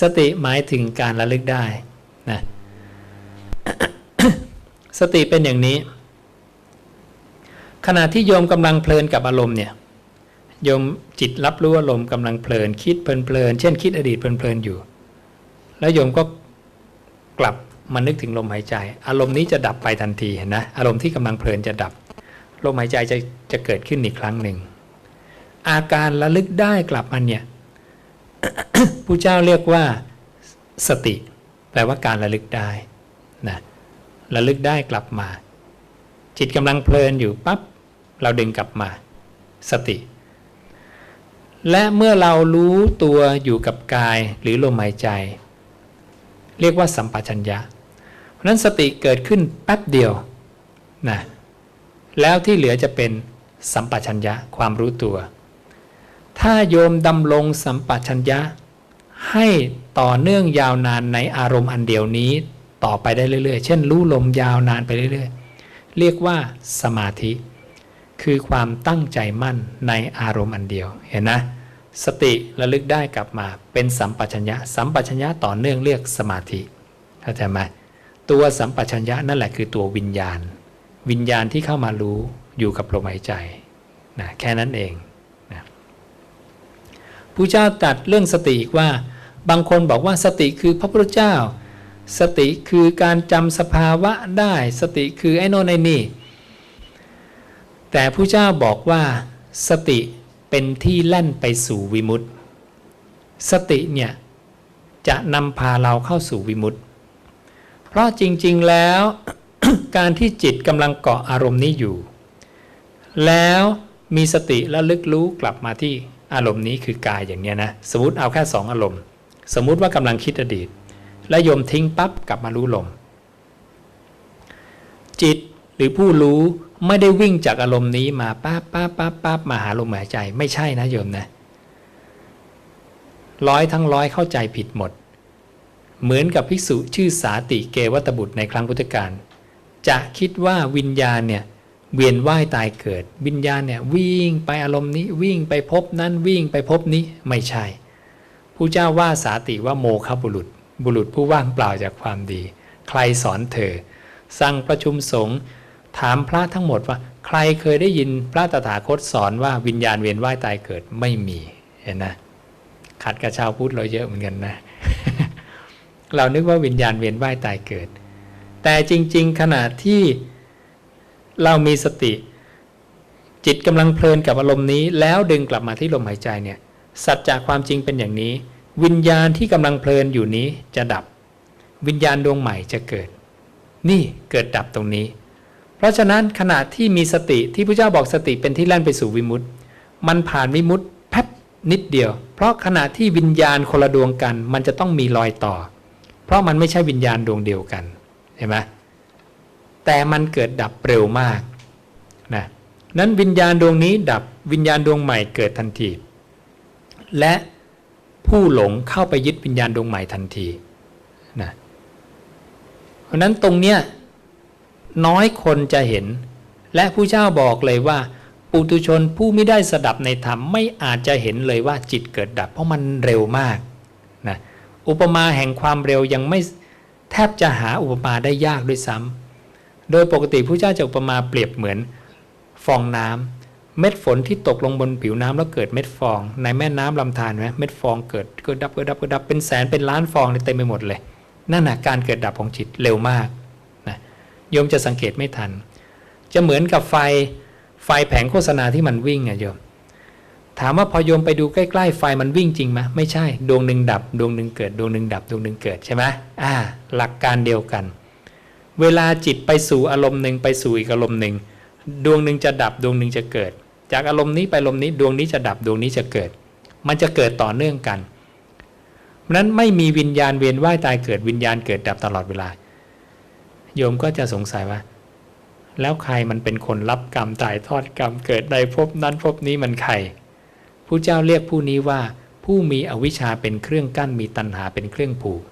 สติหมายถึงการระลึกได้นะสติเป็นอย่างนี้ ขณะที่โยมกำลังเพลินกับอารมณ์เนี่ยโยมจิตรับรู้อารมณ์กำลังเพลินคิดเพลินๆเช่นคิดอดีตเพลินๆอยู่ แล้วโยมก็กลับมานึกถึงลมหายใจ อารมณ์นี้จะดับไปทันทีเห็นนะอารมณ์ที่กำลังเพลินจะดับ ลมหายใจจะจะเกิดขึ้นอีกครั้งหนึ่งอาการระลึกได้กลับมาเนี่ย ผู้เจ้าเรียกว่าสติ แปลว่าการระลึกได้นะระลึกได้กลับมา จิตกำลังเพลินอยู่ปั๊บเราดึงกลับมา สติ และเมื่อเรารู้ตัวอยู่กับกายหรือลมหายใจ เรียกว่าสัมปชัญญะ เพราะนั้นสติเกิดขึ้นแป๊บเดียวนะแล้วที่เหลือจะเป็นสัมปชัญญะความรู้ตัว ถ้าโยมดำรงสัมปชัญญะ ให้ต่อเนื่องยาวนานในอารมณ์อันเดียวนี้ต่อไปได้เรื่อยๆ เช่น รู้ลมยาวนานไปเรื่อยๆ เรียกว่าสมาธิ คือความตั้งใจมั่นในอารมณ์อันเดียว เห็นนะ สติระลึกได้กลับมาเป็นสัมปชัญญะ สัมปชัญญะต่อเนื่องเรียกสมาธิ เข้าใจไหมตัวสัมปชัญญะนั่นแหละคือตัววิญญาณ วิญญาณที่เข้ามารู้อยู่กับลมหายใจนะแค่นั้นเองนะผู้เจ้าตรัดเรื่องสติอีกว่า บางคนบอกว่าสติคือพระพุทธเจ้า สติคือการจำสภาวะได้ สติคือไอ้โน่นไอ้นี่แต่ผู้เจ้าบอกว่าสติเป็นที่แล่นไปสู่วิมุตติ สติเนี่ยจะนำพาเราเข้าสู่วิมุตติ เพราะจริงๆแล้วการที่จิตกำลังเกาะอารมณ์นี้อยู่ แล้วมีสติและลึกรู้กลับมาที่อารมณ์นี้คือกายอย่างเนี้ยนะ สมมติเอาแค่สองอารมณ์ สมมุติว่ากำลังคิดอดีต และโยมทิ้งปั๊บกลับมารู้ลม จิตหรือผู้รู้ไม่ได้วิ่งจากอารมณ์นี้มาปั๊บปั๊บปั๊บปั๊บมาหาลมหายใจไม่ใช่นะโยมนะ ร้อยทั้งร้อยเข้าใจผิดหมด เหมือนกับภิกษุชื่อสาติเกวัตบุตรในครั้งพุทธกาลจะคิดว่าวิญญาณเนี่ยเวียนว่ายตายเกิด วิญญาณเนี่ยวิ่งไปอารมณ์นี้วิ่งไปพบนั้นวิ่งไปพบนี้ไม่ใช่ ผู้เจ้าว่าสาติว่าโมคบุรุษ บุรุษผู้ว่างเปล่าจากความดี ใครสอนเธอ สั่งประชุมสงฆ์ถามพระทั้งหมดว่า ใครเคยได้ยินพระตถาคตสอนว่าวิญญาณเวียนว่ายตายเกิดไม่มีเห็นนะขัดกับชาวพุทธเราเยอะเหมือนกันนะ เรานึกว่าวิญญาณเวียนว่ายตายเกิด แต่จริง ๆ ขณะที่เรามีสติ จิตกำลังเพลินกับอารมณ์นี้ แล้วดึงกลับมาที่ลมหายใจเนี่ย สัจจะความจริงเป็นอย่างนี้ วิญญาณที่กำลังเพลินอยู่นี้จะดับ วิญญาณดวงใหม่จะเกิด นี่เกิดดับตรงนี้ เพราะฉะนั้นขณะที่มีสติที่พระเจ้าบอกสติเป็นที่แล่นไปสู่วิมุตติมันผ่านวิมุตติแป๊บนิดเดียว เพราะขณะที่วิญญาณคนละดวงกัน มันจะต้องมีรอยต่อ เพราะมันไม่ใช่วิญญาณดวงเดียวกันเห็นไหมแต่มันเกิดดับเร็วมากนะนั้นวิญญาณดวงนี้ดับวิญญาณดวงใหม่เกิดทันที และผู้หลงเข้าไปยึดวิญญาณดวงใหม่ทันทีนะเพราะนั้นตรงเนี้ยน้อยคนจะเห็น และผู้เจ้าบอกเลยว่า ปุตุชนผู้ไม่ได้สดับในธรรมไม่อาจจะเห็นเลยว่าจิตเกิดดับ เพราะมันเร็วมากนะอุปมาแห่งความเร็วยังไม่แทบจะหาอุปมาได้ยากด้วยซ้ำโดยปกติผู้เจ้าจะอุปมาเปรียบเหมือนฟองน้ำ เม็ดฝนที่ตกลงบนผิวน้ำแล้วเกิดเม็ดฟอง ในแม่น้ำลำธารไหมเม็ดฟองเกิดกิดดับกิดดับกิดดับเป็นแสนเป็นล้านฟองเต็มไปหมดเลยนั่นนะการเกิดดับของจิตเร็วมากนะโยมจะสังเกตไม่ทัน จะเหมือนกับไฟไฟแผงโฆษณาที่มันวิ่งอะโยม ถามว่าพอโยมไปดูใกล้ๆไฟมันวิ่งจริงไหมไม่ใช่ ดวงหนึ่งดับ ดวงหนึ่งเกิด ดวงหนึ่งดับ ดวงหนึ่งเกิดใช่ไหมอ่า หลักการเดียวกัน เวลาจิตไปสู่อารมณ์หนึ่งไปสู่อีกอารมณ์หนึ่ง ดวงหนึ่งจะดับดวงหนึ่งจะเกิด จากอารมณ์นี้ไปอารมณ์นี้ดวงนี้จะดับดวงนี้จะเกิด มันจะเกิดต่อเนื่องกันนั้นไม่มีวิญญาณเวียนว่ายตายเกิดวิญญาณเกิดดับตลอดเวลา โยมก็จะสงสัยว่า แล้วใครมันเป็นคนรับกรรมถ่ายทอดกรรมเกิดในภพนั้นภพนี้มันใครผู้เจ้าเรียกผู้นี้ว่าผู้มีอวิชชาเป็นเครื่องกั้นมีตัณหาเป็นเครื่องผูก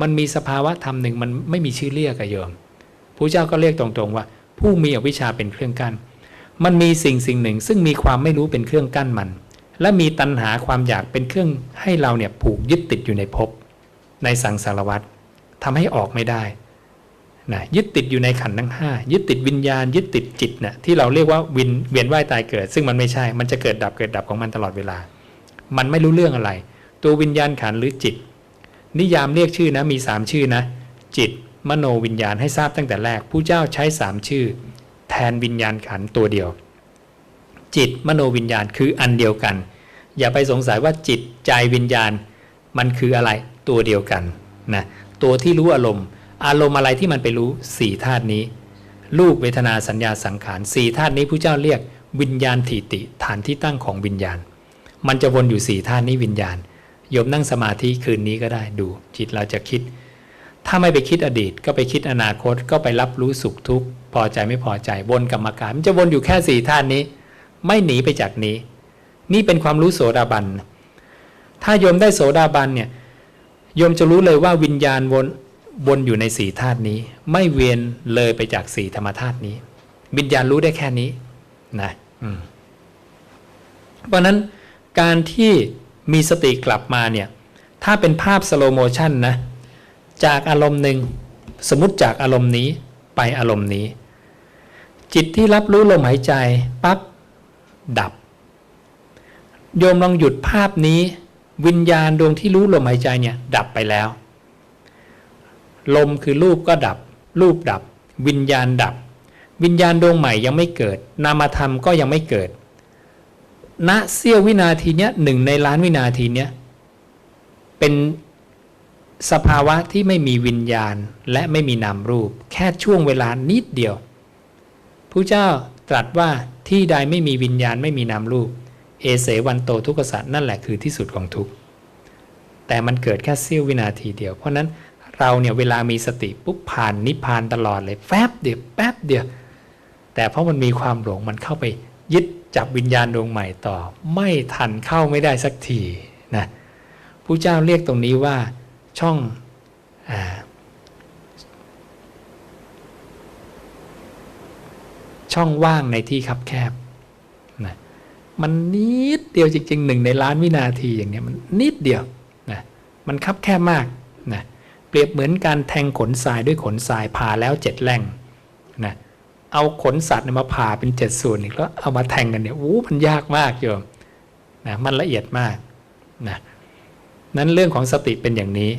มันมีสภาวะธรรมหนึ่งมันไม่มีชื่อเรียกอะโยมผู้เจ้าก็เรียกตรงๆว่า ผู้มีอวิชชาเป็นเครื่องกั้น มันมีสิ่งสิ่งหนึ่ง ซึ่งมีความไม่รู้เป็นเครื่องกั้นมัน และมีตัณหาความอยากเป็นเครื่องให้เราเนี่ยผูกยึดติดอยู่ในภพในสังสารวัฏทำให้ออกไม่ได้นะยึดติดอยู่ในขันธ์ทั้งห้ายึดติดวิญญาณ ยึดติดจิตนะที่เราเรียกว่าวินเวียนว่ายตายเกิด ซึ่งมันไม่ใช่ มันจะเกิดดับเกิดดับของมันตลอดเวลา มันไม่รู้เรื่องอะไร ตัววิญญาณขันธ์หรือจิต นิยามเรียกชื่อนะมีสามชื่อนะ จิต มโนวิญญาณให้ทราบตั้งแต่แรกผู้เจ้าใช้สามชื่อ แทนวิญญาณขันตัวเดียว จิตมโนวิญญาณคืออันเดียวกัน อย่าไปสงสัยว่าจิตใจวิญญาณ มันคืออะไรตัวเดียวกันนะตัวที่รู้อารมณ์ อารมณ์อะไรที่มันไปรู้สี่ธาตุนี้ รูปเวทนาสัญญาสังขารสี่ธาตุนี้ผู้เจ้าเรียกวิญญาณถิติ ฐานที่ตั้งของวิญญาณ มันจะวนอยู่สี่ธาตุนี้วิญญาณโยมนั่งสมาธิคืนนี้ก็ได้ดู จิตเราจะคิด ถ้าไม่ไปคิดอดีต ก็ไปคิดอนาคตก็ไปรับรู้สุขทุกข์พอใจไม่พอใจวนกรรมการมันจะวนอยู่แค่สี่ธาตุนี้ ไม่หนีไปจากนี้ นี่เป็นความรู้โสดาบันถ้าโยมได้โสดาบันเนี่ยโยมจะรู้เลยว่าวิญญาณวนวนอยู่ในสี่ธาตุนี้ ไม่เวียนเลยไปจากสี่ธรรมธาตุนี้ วิญญาณรู้ได้แค่นี้นะเพราะนั้นการที่มีสติกลับมาเนี่ย ถ้าเป็นภาพสโลโมชันนะ จากอารมณ์หนึ่ง สมมติจากอารมณ์นี้ไปอารมณ์นี้ จิตที่รับรู้ลมหายใจปั๊บดับ โยมลองหยุดภาพนี้ วิญญาณดวงที่รู้ลมหายใจเนี่ยดับไปแล้ว ลมคือรูปก็ดับ รูปดับ วิญญาณดับ วิญญาณดวงใหม่ยังไม่เกิด นามธรรมก็ยังไม่เกิดณเสี้ยววินาทีเนี้ยหนึ่งในล้านวินาทีเนี้ยเป็น สภาวะที่ไม่มีวิญญาณและไม่มีนามรูป แค่ช่วงเวลานิดเดียวพระเจ้าตรัสว่าที่ใดไม่มีวิญญาณไม่มีนามรูป เอเสวันโตทุกขสัตว์นั่นแหละคือที่สุดของทุกข์แต่มันเกิดแค่เสี้ยววินาทีเดียว เพราะนั้นเราเนี่ยเวลามีสติปุ๊บผ่านนิพพานตลอดเลยแป๊บเดียวแป๊บเดียว แต่เพราะมันมีความหลงมันเข้าไปยึดจับวิญญาณดวงใหม่ต่อ ไม่ทันเข้าไม่ได้สักทีนะผู้เจ้าเรียกตรงนี้ว่า ช่องอช่องว่างในที่คับแคบนะมันนิดเดียวจริงๆหนึ่งในล้านวินาทีอย่างเนี้ยมันนิดเดียวนะมันคับแคบมากนะเปรียบเหมือนการแทงขนทรายด้วยขนทรายผ่าแล้วเจ็ดแหล่งนะเอาขนสัตว์มาผ่าเป็นเจ็ดส่วนอีกแล้วเอามาแทงกันเนี่ยโอ้มันยากมากโยมนะมันละเอียดมากนะนั้นเรื่องของสติเป็นอย่างนี้